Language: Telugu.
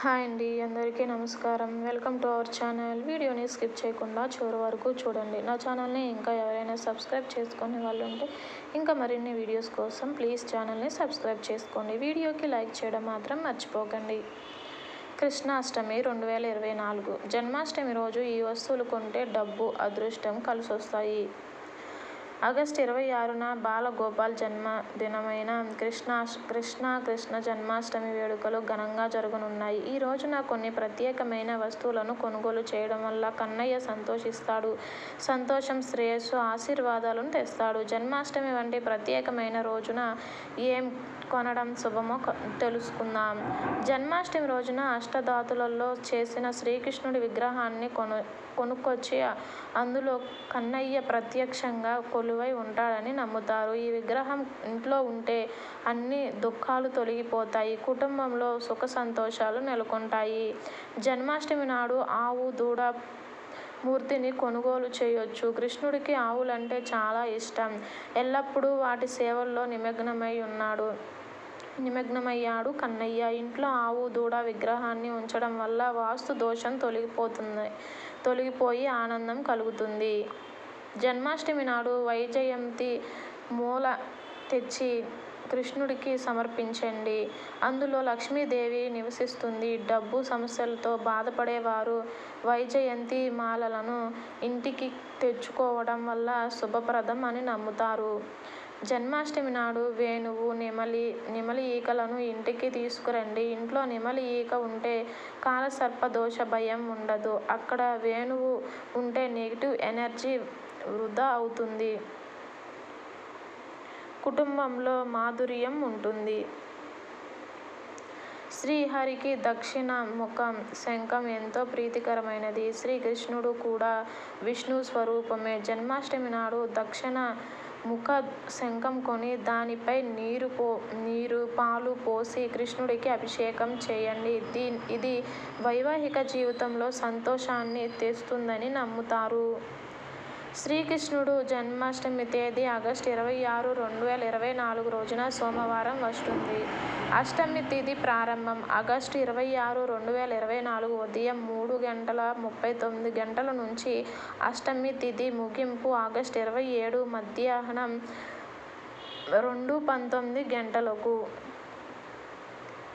హాయ్ అండి అందరికీ నమస్కారం. Welcome to our channel. వీడియోని స్కిప్ చేయకుండా చివరి వరకు చూడండి. నా ఛానల్ని ఇంకా ఎవరైనా సబ్స్క్రైబ్ చేసుకునే వాళ్ళు ఉంటే ఇంకా మరిన్ని వీడియోస్ కోసం ప్లీజ్ ఛానల్ని సబ్స్క్రైబ్ చేసుకోండి. వీడియోకి లైక్ చేయడం మాత్రం మర్చిపోకండి. కృష్ణాష్టమి రెండు వేల ఇరవై నాలుగు. జన్మాష్టమి రోజు ఈ వస్తువులు కొంటే డబ్బు అదృష్టం కలిసొస్తాయి. ఆగస్టు ఇరవై ఆరున బాలగోపాల్ జన్మదినమైన కృష్ణ కృష్ణ కృష్ణ జన్మాష్టమి వేడుకలు ఘనంగా జరగనున్నాయి. ఈ రోజున కొన్ని ప్రత్యేకమైన వస్తువులను కొనుగోలు చేయడం వల్ల కన్నయ్య సంతోషిస్తాడు. సంతోషం శ్రేయస్సు ఆశీర్వాదాలను తెస్తాడు. జన్మాష్టమి వంటి ప్రత్యేకమైన రోజున ఏం కొనడం శుభమో తెలుసుకుందాం. జన్మాష్టమి రోజున అష్టధాతులలో చేసిన శ్రీకృష్ణుడి విగ్రహాన్ని కొను కొనుక్కొచ్చి అందులో కన్నయ్య ప్రత్యక్షంగా కొలువై ఉంటాడని నమ్ముతారు. ఈ విగ్రహం ఇంట్లో ఉంటే అన్ని దుఃఖాలు తొలగిపోతాయి. కుటుంబంలో సుఖ సంతోషాలు నెలకొంటాయి. జన్మాష్టమి నాడు ఆవు దూడ మూర్తిని కొనుగోలు చేయొచ్చు. కృష్ణుడికి ఆవులంటే చాలా ఇష్టం. ఎల్లప్పుడూ వాటి సేవల్లో నిమగ్నమై ఉన్నాడు. నిమగ్నమయ్యాడు కన్నయ్య. ఇంట్లో ఆవు దూడ విగ్రహాన్ని ఉంచడం వల్ల వాస్తు దోషం తొలగిపోతుంది తొలగిపోయి ఆనందం కలుగుతుంది. జన్మాష్టమి నాడు వైజయంతి మూల తెచ్చి కృష్ణుడికి సమర్పించండి. అందులో లక్ష్మీదేవి నివసిస్తుంది. డబ్బు సమస్యలతో బాధపడేవారు వైజయంతి మాలలను ఇంటికి తెచ్చుకోవడం వల్ల శుభప్రదం అని నమ్ముతారు. జన్మాష్టమి నాడు వేణువు నెమలి నెమలి ఈకలను ఇంటికి తీసుకురండి. ఇంట్లో నెమలి ఈక ఉంటే కాలసర్ప దోష భయం ఉండదు. అక్కడ వేణువు ఉంటే నెగిటివ్ ఎనర్జీ వృధా అవుతుంది. కుటుంబంలో మాధుర్యం ఉంటుంది. శ్రీహరికి దక్షిణ ముఖం శంఖం ఎంతో ప్రీతికరమైనది. శ్రీకృష్ణుడు కూడా విష్ణు స్వరూపమే. జన్మాష్టమి నాడు దక్షిణ ముఖ శంఖం కొని దానిపై నీరు పో నీరు పాలు పోసి కృష్ణుడికి అభిషేకం చేయండి. దీ ఇది వైవాహిక జీవితంలో సంతోషాన్ని తెస్తుందని నమ్ముతారు. శ్రీకృష్ణుడు జన్మాష్టమి తేదీ ఆగస్టు ఇరవై ఆరు రెండు వేల ఇరవై నాలుగు రోజున సోమవారం వస్తుంది. అష్టమి తిథి ప్రారంభం ఆగస్టు ఇరవై ఆరు రెండు వేల ఇరవై నాలుగు ఉదయం మూడు గంటల ముప్పై తొమ్మిది గంటల నుంచి అష్టమి తిథి ముగింపు ఆగస్టు ఇరవై ఏడు మధ్యాహ్నం రెండు పంతొమ్మిది గంటలకు.